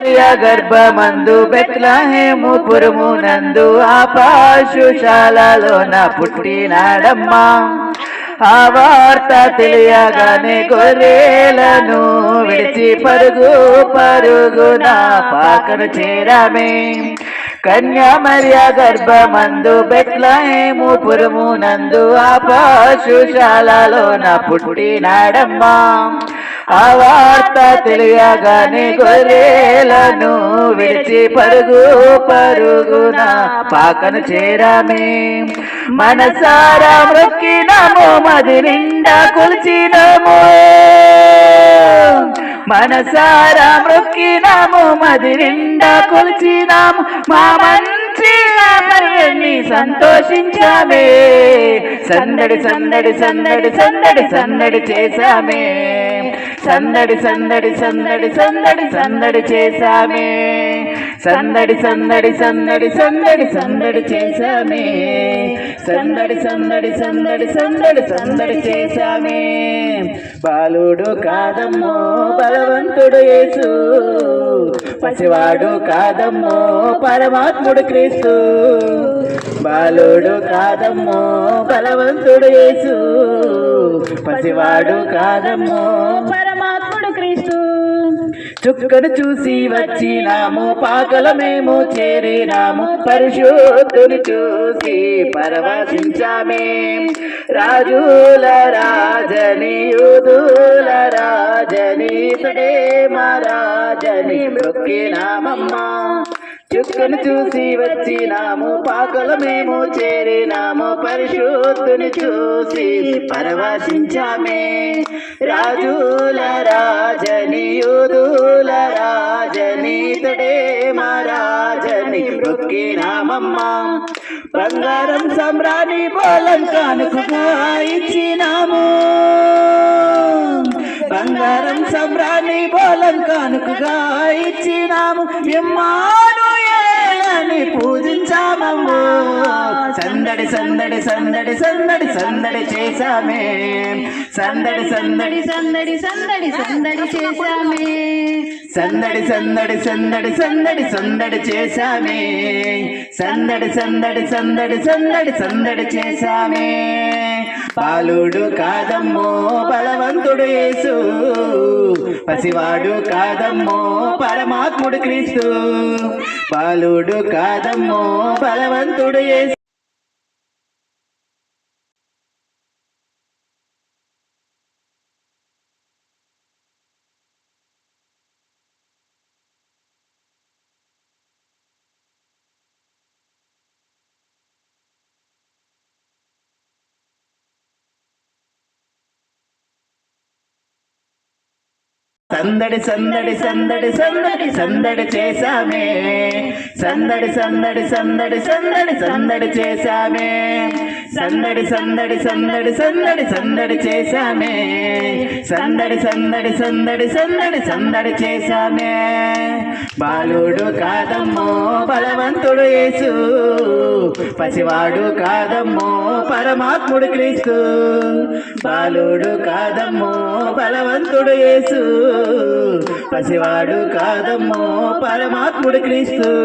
గర్భమందు బెత్లహేము పురుమునందు ఆపాశుశాలలోన పుట్టినాడమ్మా ఆ వార్త తెలియగానే గొర్రెలను విడిచి పరుగు పరుగున పాకను చేరామే. కన్యామర్య గర్భమందు బెత్లహేము పురుమునందు ఆపాశుశాలలోన పుట్టినాడమ్మా ఆ వార్త తెలియగానే గొర్రెలను విడిచి పరుగు పరుగున పాకను చేరామే. మనసారా మృక్కినము మది నిండా కొలిచినము. మనసారా మొక్కినము మది నిండా కొలిచినాము. మా మంచి పర్యన్ని సంతోషించామే. సందడి సందడి సందడి సందడి సందడి చేశామే. సందడి సందడి సందడి సందడి సందడి చేశామే. సందడి సందడి సందడి సందడి సందడి చేశామే. సందడి సందడి సందడి సందడి సందడి చేశామే. బాలుడు కాదమ్మో బలవంతుడు యేసు. పసివాడు కాదమ్మో పరమాత్ముడు క్రీస్తు. బాలుడు కాదమ్మో బలవంతుడు యేసు. పసివాడు కాదమ్మో పరమాత్ముడు క్రీస్తు. చుక్కను చూసి వచ్చినాము పాకల మేము చేరినాము పరిశుద్ధుని చూసి పరవశించామే. రాజుల రాజని యూదుల రాజని ఇతడే మా రాజని మొక్కినామమ్మా చుక్కను చూసి వచ్చినాము పాకలు మేము చేరినాము పరిశుద్ధుని చూసి పరవశించామే. రాజుల రాజని యూదుల రాజని ఇతడే మా రాజని రొక్కినామమ్మా బంగారం సమ్రాణి పోలం కానుకగా ఇచ్చినాము. బంగారం సమ్రాణి పోలం కానుకగా ఇచ్చినాము. ఎమ్మాను సందడి సందడి సందడి సందడి సందడి చేశామే సందడి సందడి సందడి సందడి సందడి చేశామే సందడి సందడి సందడి సందడి సందడి చేశామే సందడి సందడి సందడి సందడి సందడి చేశామే బాలుడు కాదమ్మో బలవంతుడు యేసు పసివాడు కాదమ్మో పరమాత్ముడు క్రీస్తు బాలుడు కాదమ్మో బలవంతుడు యేసు సందడి సందడి సందడి సందడి సందడి చేశామే. సందడి సందడి సందడి సందడి సందడి చేశామే. సందడి సందడి సందడి సందడి సందడి చేశామే. సందడి సందడి సందడి సందడి సందడి చేశామే. బాలుడు కాదమ్మో బలవంతుడు యేసు. పసివాడు కాదమ్మో పరమాత్ముడు క్రీస్తు. బాలుడు కాదమ్మో బలవంతుడు యేసు. పసివాడు కాదమ్మో పరమాత్ముడు క్రీస్తు.